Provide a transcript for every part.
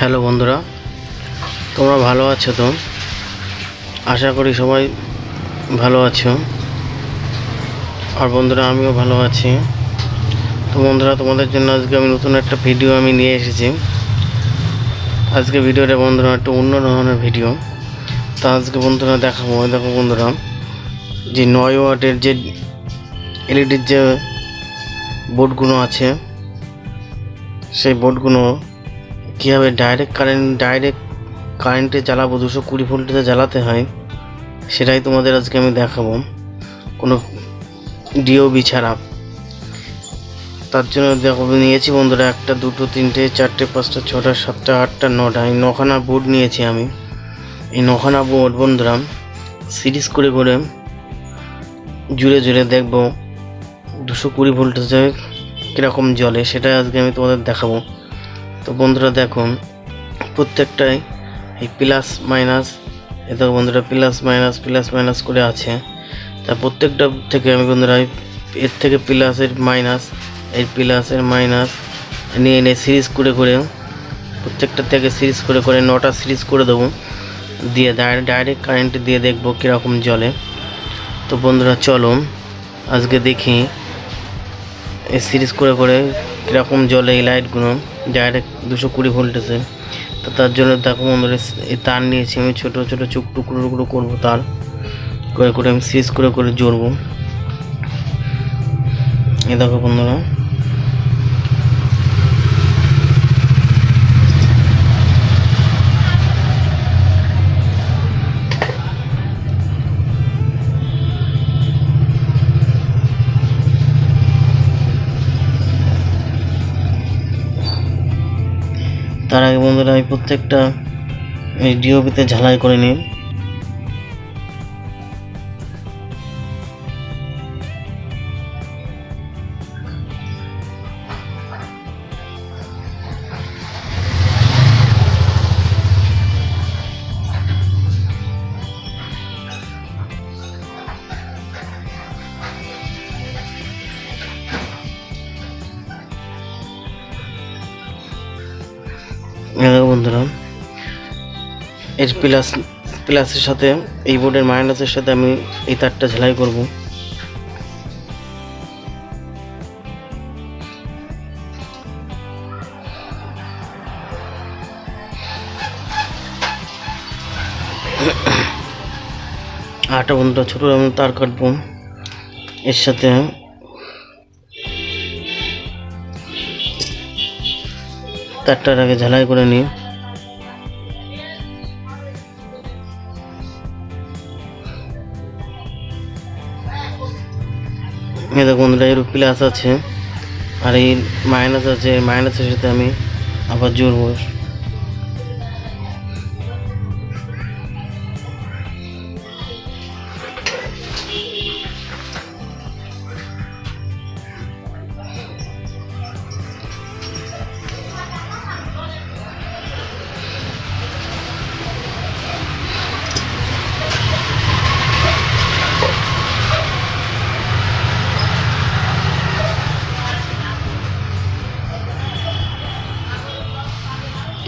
Hello বন্ধুরা, তোমরা ভালো আছো তো? আশা করি সবাই ভালো আছো। আর বন্ধুরা, আমিও ভালো আছি। তো বন্ধুরা, তোমাদের জন্য আজকে আমি নতুন একটা ভিডিও আমি নিয়ে এসেছি। আজকে ভিডিওটা বন্ধুরা একটু অন্য ধরনের ভিডিও। তা আজকে বন্ধুরা দেখাবো। দেখো বন্ধুরা, যে নয় ওয়াটের যে এলইডির যে বোর্ডগুলো আছে, সেই বোর্ডগুলো কীভাবে ডাইরেক্ট কারেন্ট ডাইরেক্ট কারেন্টে জ্বালাবো? দুশো কুড়ি ভোল্টেজে জ্বালাতে হয়। সেটাই তোমাদের আজকে আমি দেখাবো। কোনো ডিওবি ছাড়া। তার জন্য দেখো নিয়েছি বন্ধুরা একটা, দুটো, তিনটে, চারটে, পাঁচটা, ছটা, সাতটা, আটটা, নটা। এই নখানা বোর্ড নিয়েছি আমি। এই নখানা বোর্ড বন্ধুরা সিরিজ করে করে জুড়ে জুড়ে দেখব। দুশো কুড়ি ভোল্টেজে কীরকম জলে সেটাই আজকে আমি তোমাদের দেখাবো। তো বন্ধুরা দেখুন, প্রত্যেকটাই এই প্লাস মাইনাস এ দেখো বন্ধুরা প্লাস মাইনাস প্লাস মাইনাস করে আছে। তা প্রত্যেকটা থেকে আমি বন্ধুরা এর থেকে প্লাসের মাইনাস এর প্লাসের মাইনাস নিয়ে এনে সিরিজ করে করে, প্রত্যেকটা থেকে সিরিজ করে করে নটা সিরিজ করে দেবো। দিয়ে ডাইরেক্ট কারেন্ট দিয়ে দেখব কীরকম জলে তো বন্ধুরা চলো আজকে দেখি, এই সিরিজ করে করে কীরকম জলে এই লাইটগুলো ডাইরেক্ট দুশো কুড়ি ভোল্টেজে তো তার জন্য দেখো বন্ধুরা তার নিয়েছি আমি ছোটো ছোটো চুক টুকরো টুকরো করব তার। করে করে আমি সিরিজ করে করে জড়বো। এই দেখো বন্ধুরা তার আগে বন্ধুরা আমি প্রত্যেকটা এই ডিওপিতে ঝালাই করে নিই। এর প্লাস প্লাসের সাথে, এই বোর্ডের মাইনাসের সাথে আমি এই তারটা ঝালাই করব। আটা বন্ধুরা ছোটো, আমি তার কাটবো। এর সাথে তারটার আগে ঝালাই করে নিই। এই দেখো বন্ধুরা এর প্লাস আছে। আর এই মাইনাস আছে মাইনাসের সাথে আমি আবার জুড়বো।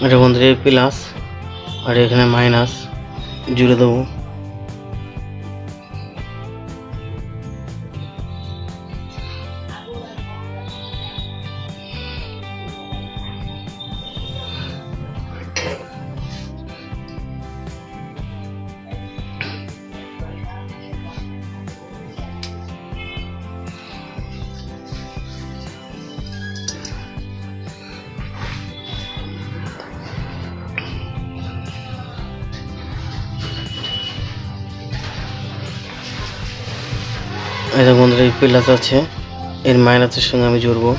এটা বন্ধুরা প্লাস আর এখানে মাইনাস জুড়ে দেবো। বন্ধুরা এই প্লাস আছে। এর মাইনাসের সঙ্গে আমি জুড়বো।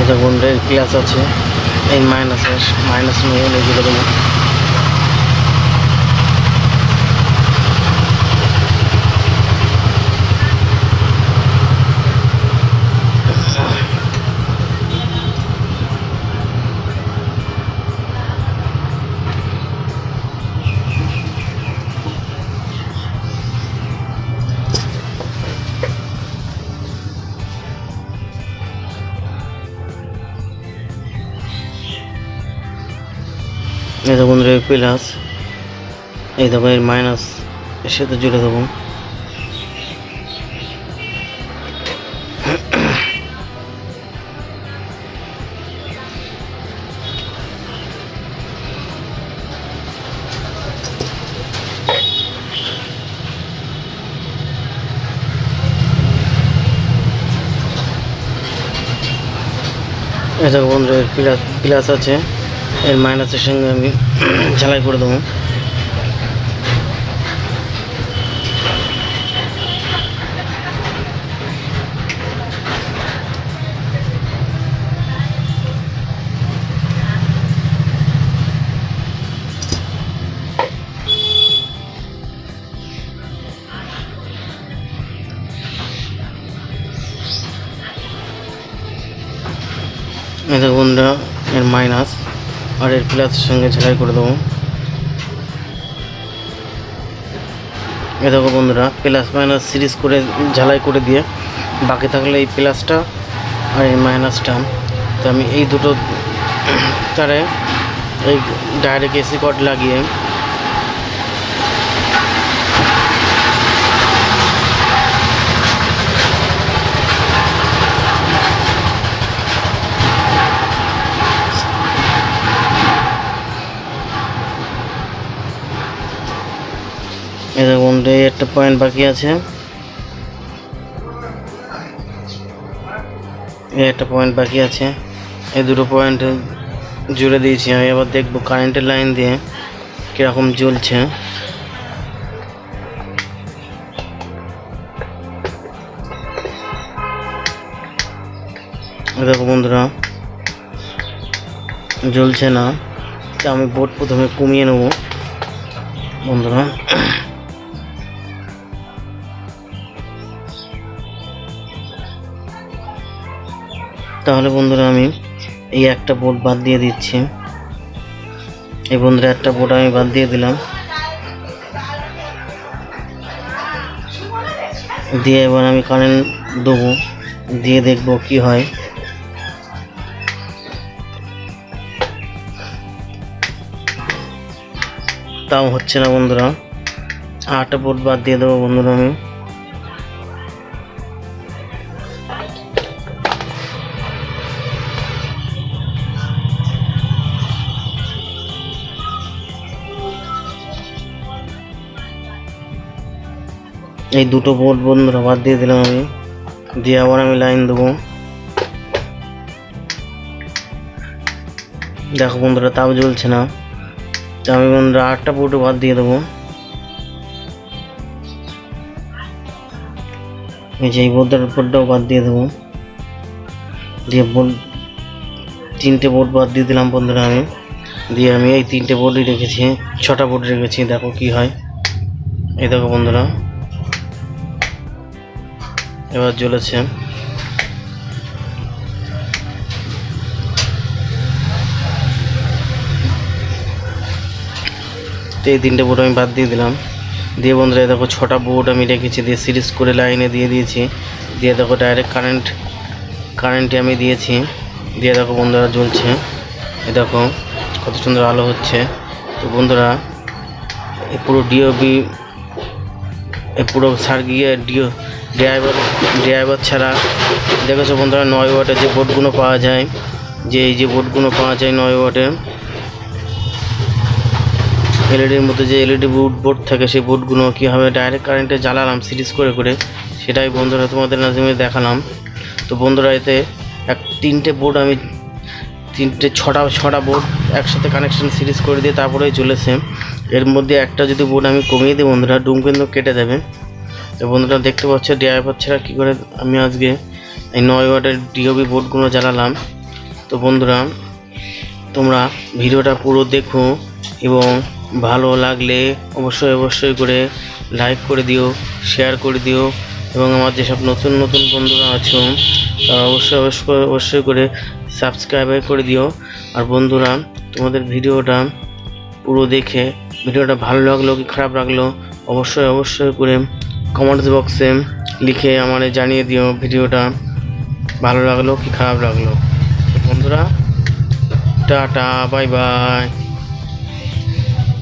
এটা গুন্ডের ক্লাস আছে। এই মাইনাস মাইনাস নিয়ে এগুলো দেখো বন্ধুরা প্লাস, এই দেখো, এর মাইনাস, এর সাথে জুড়ে দেবো। দেখো বন্ধুরা প্লাস প্লাস আছে। এর মাইনাসের সঙ্গে আমি ঝালাই করে দেবো। দেখো বন্ধুরা এর মাইনাস আর এর প্লাসের সঙ্গে ঝালাই করে দেবো। এ দেখো বন্ধুরা প্লাস মাইনাস সিরিজ করে ঝালাই করে দিয়ে বাকি থাকলে এই প্লাসটা আর এই মাইনাসটা তো আমি এই দুটো তারে এই ডাইরেক্ট এসি কট লাগিয়ে এই একটা পয়েন্ট বাকি আছে। এই একটা পয়েন্ট বাকি আছে। এই দুটো পয়েন্ট জুড়ে দিয়েছি আমি। এবার দেখব কারেন্টের লাইন দিয়ে কীরকম জ্বলছে। দেখো বন্ধুরা, জ্বলছে না। আমি বোর্ড প্রথমে কমিয়ে নেব। বন্ধুরা তাহলে বন্ধুরা আমি এই একটা বোর্ড বাদ দিয়ে দিচ্ছি। এই বন্ধুরা একটা বোর্ড আমি বাদ দিয়ে দিলাম। দিয়ে এবার আমি কারেন্ট দেবো, দিয়ে দেখব কি হয়। তাও হচ্ছে না বন্ধুরা। আটটা বোর্ড বাদ দিয়ে দেবো বন্ধুরা আমি। এই দুটো বোর্ড বন্ধুরা বাদ দিয়ে দিলাম আমি। দিয়ে আবার আমি লাইন দেবো। দেখো বন্ধুরা তাও জ্বলছে না। তো আমি বন্ধুরা আটটা বোর্ডও বাদ দিয়ে দেবো। এই যে এই বোর্ডের বোর্ডটাও বাদ দিয়ে দেবো। দিয়ে বোর্ড তিনটে বোর্ড বাদ দিয়ে দিলাম বন্ধুরা আমি। দিয়ে আমি এই তিনটে বোর্ডই রেখেছি, ছটা বোর্ড রেখেছি, দেখো কি হয়। এই দেখো বন্ধুরা। এবার জ্বলেছে তো এই তিনটে বোর্ড আমি বাদ দিয়ে দিলাম। দিয়ে বন্ধুরা দেখো ছটা বোর্ড আমি রেখেছি, দিয়ে সিরিজ করে লাইনে দিয়ে দিয়েছি। দিয়ে দেখো ডাইরেক্ট কারেন্ট কারেন্টে আমি দিয়েছি। দিয়ে দেখো বন্ধুরা জ্বলছে। এ দেখো কত সুন্দর আলো হচ্ছে। তো বন্ধুরা পুরো ডিওবি পুরো সার গিয়ে ডিও ড্রাইভার ড্রাইভার ছাড়া দেখেছ বন্ধুরা, নয় ওয়াটের যে বোর্ডগুলো পাওয়া যায়, যে এই যে বোর্ডগুলো পাওয়া যায় নয় ওয়াটে এলইডির মধ্যে যে এলইডি বোর্ড বোর্ড থাকে, সেই বোর্ডগুলো কীভাবে ডাইরেক্ট কারেন্টে জ্বালালাম সিরিজ করে করে, সেটাই বন্ধুরা তোমাদের নাজিমে দেখালাম। তো বন্ধুরা, এতে এক তিনটে বোর্ড আমি, তিনটে ছটা ছটা বোর্ড একসাথে কানেকশন সিরিজ করে দিয়ে তারপরেই চলেছে। এর মধ্যে একটা যদি বোর্ড আমি কমিয়ে দিই বন্ধুরা ডুম কেটে দেবে। তো বন্ধুরা দেখতে পাচ্ছ ড্রাইভার ছাড়া কী করে আমি আজকে এই নয় ওয়াটের ডিওবি বোর্ডগুলো জ্বালালাম। তো বন্ধুরা, তোমরা ভিডিওটা পুরো দেখো এবং ভালো লাগলে অবশ্যই অবশ্যই করে লাইক করে দিও, শেয়ার করে দিও এবং আমার যেসব নতুন নতুন বন্ধুরা আছো, তারা অবশ্যই অবশ্যই অবশ্যই করে সাবস্ক্রাইব করে দিও। আর বন্ধুরা, তোমাদের ভিডিওটা পুরো দেখে, ভিডিওটা ভালো লাগল কি খারাপ লাগল, অবশ্যই অবশ্যই করে কমেন্টস বক্সে লিখে আমার জানিয়ে দিও ভিডিওটা। ভালো লাগল কি খারাপ লাগল? বন্ধুরা, টাটা বাই বাই